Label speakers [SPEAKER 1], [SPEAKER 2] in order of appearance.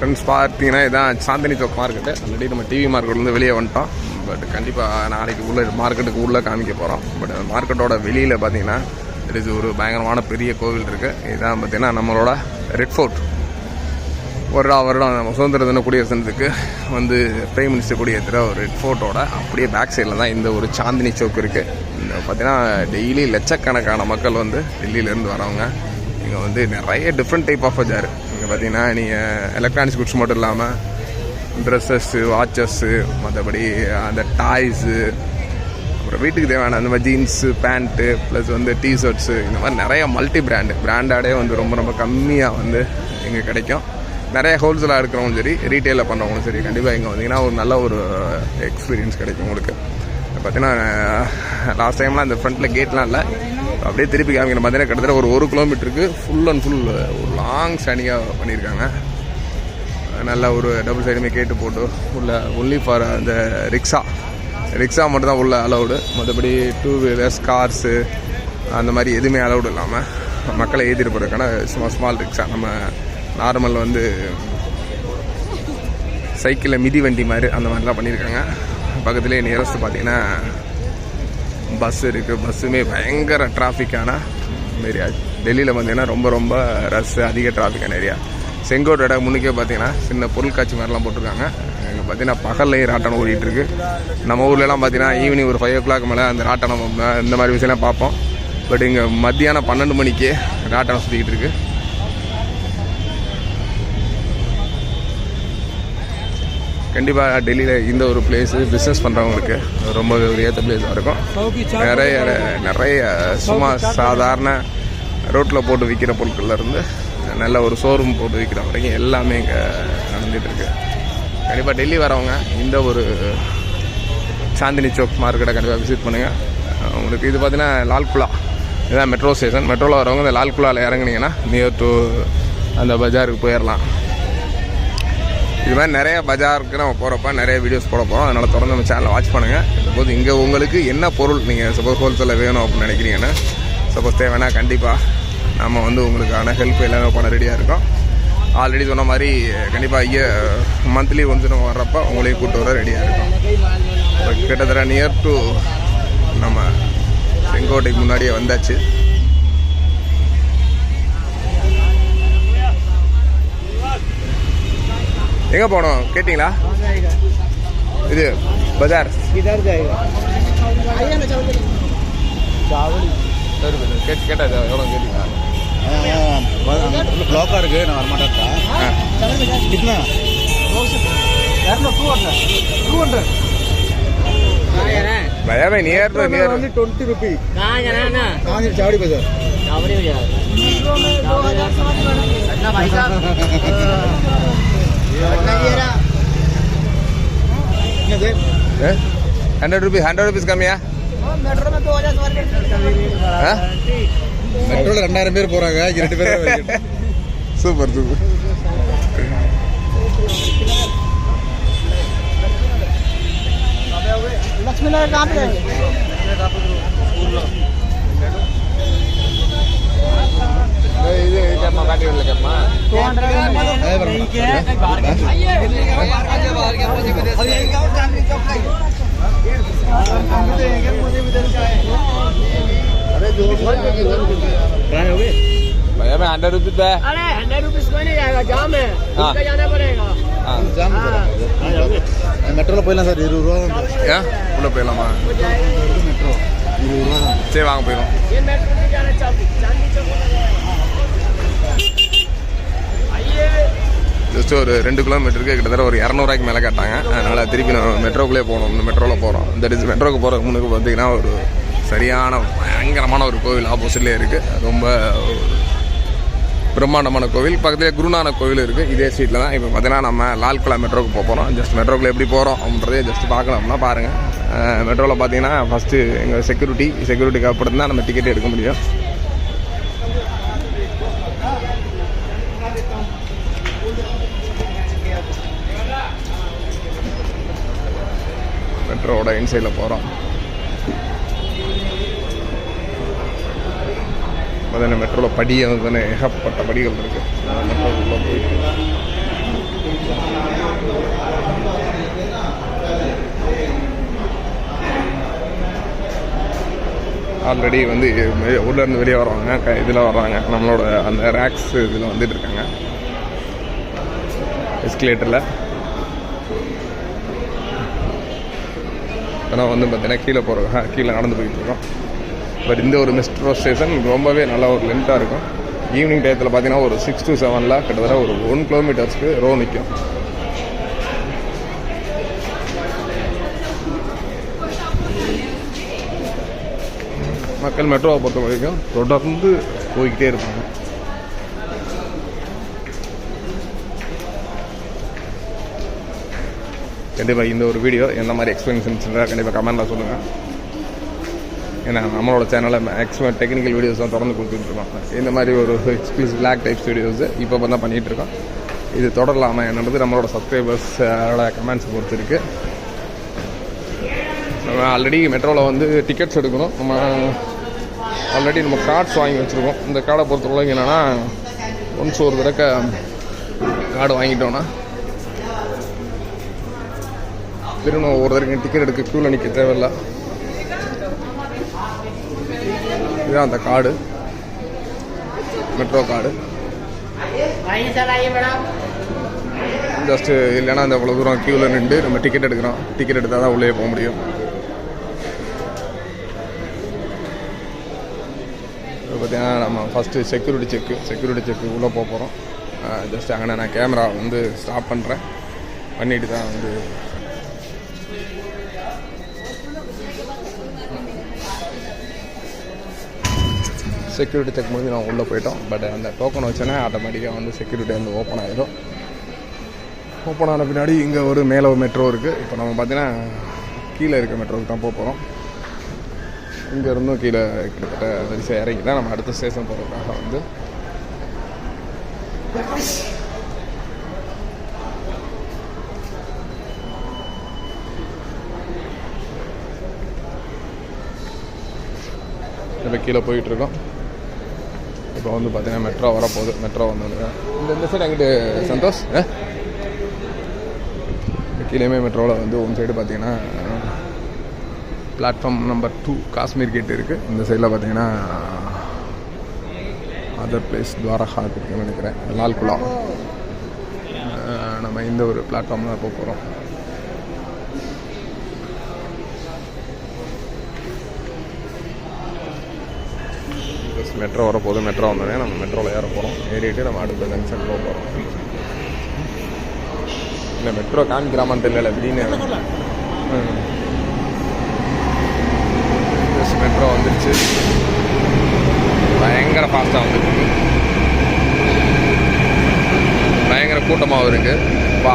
[SPEAKER 1] Friends பார்த்தீங்கன்னா இதான் Chandni Chowk market already நம்ம டிவி மார்க்கெட்லேருந்து வெளியே வந்துட்டோம். பட் கண்டிப்பாக நாளைக்கு உள்ள மார்க்கெட்டுக்கு உள்ளே காமிக்க போகிறோம் பட் மார்க்கெட்டோட வெளியில் பார்த்தீங்கன்னா இது ஒரு பயங்கரமான பெரிய கோவில் இருக்குது இதான் பார்த்தீங்கன்னா நம்மளோட ரெட் ஃபோர்ட் வருடா வருடம் நம்ம சுதந்திர தின குடியரசுனத்துக்கு வந்து பிரைம் மினிஸ்டர் குடியேற்றுற ஒரு ரெட் ஃபோர்ட்டோட அப்படியே பேக் சைடில் தான் இந்த ஒரு சாந்தினி சௌக் இருக்குது இந்த பார்த்தீங்கன்னா டெய்லி லட்சக்கணக்கான மக்கள் வந்து டெல்லியிலேருந்து வரவங்க. இங்கே வந்து நிறைய டிஃப்ரெண்ட் டைப் ஆஃப் பஜார் பார்த்தீங்கன்னா நீங்கள் எலக்ட்ரானிக்ஸ் குட்ஸ் மட்டும் இல்லாமல் ட்ரெஸ்ஸஸ்ஸு வாட்சஸ்ஸு மற்றபடி அந்த டாய்ஸு அப்புறம் வீட்டுக்கு தேவையான அந்த மாதிரி ஜீன்ஸு பேண்ட்டு ப்ளஸ் வந்து டிஷர்ட்ஸு இந்த மாதிரி நிறைய மல்டி பிராண்டு பிராண்டாடே வந்து ரொம்ப ரொம்ப கம்மியாக வந்து இங்கே கிடைக்கும். நிறைய ஹோல்சேலாக இருக்கிறவங்களும் சரி ரீட்டெயிலில் பண்ணுறவங்களும் சரி கண்டிப்பாக இங்கே வந்தீங்கன்னா ஒரு நல்ல ஒரு எக்ஸ்பீரியன்ஸ் கிடைக்கும் உங்களுக்கு. பார்த்தீங்கன்னா லாஸ்ட் டைம்லாம் இந்த ஃப்ரண்ட்டில் கேட்லாம் இல்லை. அப்படியே திருப்பி காமிக்கிற பார்த்தீங்கன்னா கிட்டத்தட்ட ஒரு ஒரு கிலோமீட்டருக்கு ஃபுல் அண்ட் ஃபுல் ஒரு லாங் ஸ்டாண்டிங்காக பண்ணியிருக்காங்க. நல்லா ஒரு டபுள் சைடுமே கேட்டு போட்டு உள்ள ஒன்லி ஃபார் அந்த ரிக்ஷா ரிக்ஷா மட்டும் தான் உள்ள அலௌடு மற்றபடி டூ வீலர்ஸ் கார்ஸு அந்த மாதிரி எதுவுமே அலௌடு இல்லாமல் மக்களை ஏற்றிட்டு போகிறதுக்கான சும்மா ஸ்மால் ரிக்ஷா நம்ம நார்மல் வந்து சைக்கிளில் மிதி வண்டி மாதிரி அந்த மாதிரிலாம் பண்ணியிருக்காங்க. பக்கத்துலேயே நியரஸ்ட் பார்த்தீங்கன்னா பஸ் இருக்குது பஸ்ஸுமே பயங்கர டிராஃபிக்கான ஏரியா டெல்லியில் பார்த்தீங்கன்னா ரொம்ப ரொம்ப ரஷ் அதிக டிராஃபிக்கான ஏரியா செங்கோட்டோட முன்னுக்கே பார்த்தீங்கன்னா சின்ன பொருட்காட்சி மாதிரிலாம் போட்டிருக்காங்க. இங்கே பார்த்தீங்கன்னா பகல்லையே ராட்டணம் ஓடிட்டு இருக்கு. நம்ம ஊர்லலாம் பார்த்தீங்கன்னா ஈவினிங் ஒரு ஃபைவ் ஓ கிளாக் மேலே அந்த ராட்டணம் இந்த மாதிரி விஷயம்லாம் பார்ப்போம். பட் இங்கே மத்தியானம் பன்னெண்டு மணிக்கே ராட்டணம் சுற்றிக்கிட்டு இருக்குது கண்டிப்பாக டெல்லியில் இந்த ஒரு பிளேஸு பிஸ்னஸ் பண்ணுறவங்களுக்கு ரொம்ப ஒரு ஏற்ற பிளேஸாக இருக்கும். நிறைய நிறைய சும்மா சாதாரண ரோட்டில் போட்டு விற்கிற பொருட்கள்லேருந்து நல்ல ஒரு ஷோரூம் போட்டு விற்கிற வரைக்கும் எல்லாமே இங்கே நடந்துகிட்ருக்கு கண்டிப்பாக டெல்லி வரவங்க இந்த ஒரு சாந்தினி சௌக் மார்க்கெட்டை கண்டிப்பாக விசிட் பண்ணுங்கள் உங்களுக்கு இது பார்த்தீங்கன்னா லால்குலா. இதுதான் மெட்ரோ ஸ்டேஷன் மெட்ரோவில் வரவங்க இந்த லால்குலாவில் இறங்குனீங்கன்னா நியர் டு அந்த பஜாருக்கு போயிடலாம் இது மாதிரி நிறைய பஜாருக்கு நம்ம போகிறப்ப நிறைய வீடியோஸ் போட போகிறோம் அதனால் தொடர்ந்து நம்ம சேனலை வாட்ச் பண்ணுங்கள் சப்போஸ் இங்கே உங்களுக்கு என்ன பொருள் நீங்கள் சப்போஸ் ஹோல்சேலில் வேணும் அப்படின்னு நினைக்கிறீங்கன்னா சப்போஸ் தேவைன்னா கண்டிப்பாக நம்ம வந்து உங்களுக்கான ஹெல்ப் எல்லாமே பண்ண ரெடியாக இருக்கோம். ஆல்ரெடி சொன்ன மாதிரி கண்டிப்பாக ஐய மந்த்லி ஒன்ஸ் நம்ம வர்றப்ப உங்களையும் கூப்பிட்டு வர ரெடியாக இருக்கும். கிட்டத்தட்ட நியர் டு நம்ம செங்கோட்டைக்கு முன்னாடியே வந்தாச்சு. எங்கே போகணும் கேட்டிங்களா இது பஜார்
[SPEAKER 2] किधर जाएगा आइए ना चावल चावल
[SPEAKER 1] கேட் கேட்டா எவ்வளோ கேட்டீங்களா
[SPEAKER 3] ब्लॉक இருக்கு நான் வரமாட்டேன் कितना
[SPEAKER 2] यार नो 200 200
[SPEAKER 1] भैया भाई नियर तो नियर
[SPEAKER 3] ओनली 20 रुपी
[SPEAKER 4] कहाँ जाना है ना
[SPEAKER 3] कहां से चावड़ी बाजार
[SPEAKER 4] चावड़ी बाजार अच्छा भाई साहब
[SPEAKER 1] हंड्रेड रुपीज हंड्रेड रुपीज कम या
[SPEAKER 2] मेट्रो में 2000 सवारी
[SPEAKER 3] மெட்ரோல ரெண்டாயிரம் பேர் போறாங்க இங்க ரெண்டு பேரும்
[SPEAKER 1] சூப்பர் சூப்பர்
[SPEAKER 2] लक्ष्मी नगर कहाँ पे जाएंगे
[SPEAKER 1] இது கேட்மா காட்டி விடல கேட்மா
[SPEAKER 2] 200
[SPEAKER 1] भैया भाई हंड्रेड रुपीज पे
[SPEAKER 4] अरे हंड्रेड रुपीज कोई नहीं जाएगा जाम है
[SPEAKER 1] हाँ।
[SPEAKER 4] घूम के जाना पड़ेगा
[SPEAKER 1] हाँ
[SPEAKER 3] ஜாம் மெட்ரோல போயிடலாம் சார் இருபது ரூபா தான்
[SPEAKER 1] ஏன் உள்ள போயிடலாமா
[SPEAKER 3] மெட்ரோ இருபது ரூபா தான்
[SPEAKER 1] சரி வாங்க போயிடும்
[SPEAKER 4] ये मेट्रो नहीं जाना चांदी चांदी चौक वाला जाएगा। आइए
[SPEAKER 1] ஜஸ்ட் ஒரு ரெண்டு கிலோமீட்டருக்கு கிட்டத்தட்ட ஒரு இரநூறுவாய்க்கு மேலே கேட்டாங்க அதனால் திருப்பி நம்ம மெட்ரோக்குள்ளே போகணும் இந்த மெட்ரோவில் போகிறோம் இந்த டிஸ் மெட்ரோக்கு போகிறதுக்கு முன்னுக்கு பார்த்தீங்கன்னா ஒரு சரியான பயங்கரமான ஒரு கோவில் ஆப்போசிட்லேயே இருக்குது ரொம்ப பிரம்மாண்டமான கோவில். பக்கத்தில் குருநானக் கோவில் இருக்குது இதே ஸ்ட்ரீட்டில் தான். இப்போ பார்த்தீங்கன்னா நம்ம லால்குலா மெட்ரோக்கு போக போகிறோம் ஜஸ்ட் மெட்ரோக்குள்ள எப்படி போகிறோம் அப்படின்றதே ஜஸ்ட் பார்க்கணும்னா பாருங்கள் மெட்ரோவில் பார்த்தீங்கன்னா ஃபஸ்ட்டு எங்கள் செக்யூரிட்டி செக்யூரிட்டிக்கு அப்புறம் தான் நம்ம டிக்கெட் எடுக்க முடியும். மெட்ரோவோட இன்சைடில் போகிறோம் பார்த்தீங்கன்னா മെട്രോയിലെ പടി അത് തന്നെ ഏഹപ്പെട്ട പടികളുണ്ട് മെട്രോയിലുള്ള പോയി ஆல்ரெடி வந்து ஊர்லேருந்து வெளியே வர்றவங்க க இதில் வர்றாங்க நம்மளோட அந்த ரேக்ஸ் இதில் வந்துட்டு இருக்காங்க. எஸ்கலேட்டரில் ஆனால் வந்து பார்த்தீங்கன்னா கீழே போகிற கீழே நடந்து போயிட்டு இருக்கோம். பட் இந்த ஒரு மெட்ரோ ஸ்டேஷன் ரொம்பவே நல்லா ஒரு லென்த்தாக இருக்கும். ஈவினிங் டயத்தில் பார்த்தீங்கன்னா ஒரு சிக்ஸ் டு செவனில் கிட்டத்தட்ட ஒரு ஒன் கிலோமீட்டர்ஸ்க்கு ரோ நிற்கும் மக்கள் மெட்ரோவை பொறுத்த வரைக்கும் தொடர்ந்து போய்கிட்டே இருப்பாங்க. கண்டிப்பாக இந்த ஒரு வீடியோ எந்த மாதிரி எக்ஸ்பீரியன்ஸ் இருந்துச்சுன்னா கண்டிப்பாக கமெண்டில் சொல்லுங்கள் ஏன்னா நம்மளோட சேனலில் மேக்ஸிமம் டெக்னிக்கல் வீடியோஸ் தான் தொடர்ந்து கொடுத்துட்ருக்கோம். இந்த மாதிரி ஒரு எக்ஸ்க்ளூசிவ் பிளாக் டைப்ஸ் வீடியோஸ் இப்போ தான் பண்ணிகிட்டு இருக்கோம் இது தொடரலாமா என்னன்றது நம்மளோட சப்ஸ்கிரைபர்ஸோட கமெண்ட்ஸ் பொறுத்து இருக்குது நம்ம ஆல்ரெடி மெட்ரோவில் வந்து டிக்கெட்ஸ் எடுக்கணும். நம்ம ஆல்ரெடி நம்ம கார்ட்ஸ் வாங்கி வச்சுருக்கோம். இந்த கார்டை பொறுத்தவரைக்கும் என்னென்னா ஒன்ஸ் ஒரு தடவை கார்டு வாங்கிட்டோன்னா திரும்ப ஒரு தடவை டிக்கெட் எடுக்க க்யூவில் நிற்க தேவையில்லை. இதுதான் அந்த காடு? மெட்ரோ
[SPEAKER 4] காடு.
[SPEAKER 1] ஜஸ்ட்டு இல்லைன்னா இந்த இவ்வளோ தூரம் கியூவில் நின்று நம்ம டிக்கெட் எடுக்கிறோம். டிக்கெட் எடுத்தால் தான் உள்ளே போக முடியும். பார்த்தீங்கன்னா நம்ம first security check security check உள்ளே போக போகிறோம் ஜஸ்ட் அங்கே நான் கேமரா வந்து ஸ்டாப் பண்ணுறேன் பண்ணிட்டு தான் வந்து செக்யூரிட்டி செக் முடிஞ்சு நான் உள்ளே போயிட்டோம். பட் அந்த டோக்கன் வச்சோன்னே ஆட்டோமேட்டிக்காக வந்து செக்யூரிட்டி வந்து ஓப்பன் ஆகிடும் ஓப்பன் ஆன பின்னாடி இங்கே ஒரு மேலே ஒரு மெட்ரோ இருக்குது இப்போ நம்ம பார்த்தீங்கன்னா கீழே இருக்க மெட்ரோவுக்கு தான் போக போகிறோம் இங்கே இருந்தும் கீழே கிட்டத்தட்ட வரிசை இறங்கி தான் நம்ம அடுத்த ஸ்டேஷன் போகிறதுக்காக வந்து இப்போ கீழே போயிட்டுருக்கோம் இப்போ வந்து பார்த்தீங்கன்னா மெட்ரோ வரப்போகுது. மெட்ரோ வந்து இந்த இந்த சைடு எங்கிட்டு சந்தோஷ்? ஆ? கீழேயுமே மெட்ரோவில் வந்து ஒன் சைடு பார்த்தீங்கன்னா platform number two Kashmir gate இருக்குது இந்த சைடில் பார்த்தீங்கன்னா அதர் பிளேஸ் துவாரகா இருக்குன்னு நினைக்கிறேன். லால்குலா நம்ம இந்த ஒரு பிளாட்ஃபார்ம் தான் போக போகிறோம் மெட்ரோ வரப்போகுது மெட்ரோ வந்தோடனே நம்ம மெட்ரோவில் ஏற போகிறோம் ஏறிட்டு நம்ம அடுத்த ஜங்ஷன் போக போகிறோம் இல்லை மெட்ரோ காமிக்கிறாமான்னு தெரியல திடீர்னு. மெட்ரோ வந்துருச்சு. பயங்கர ஃபாஸ்ட்டாக வந்துருக்கு. பயங்கர கூட்டமாகவும் இருக்குது வா.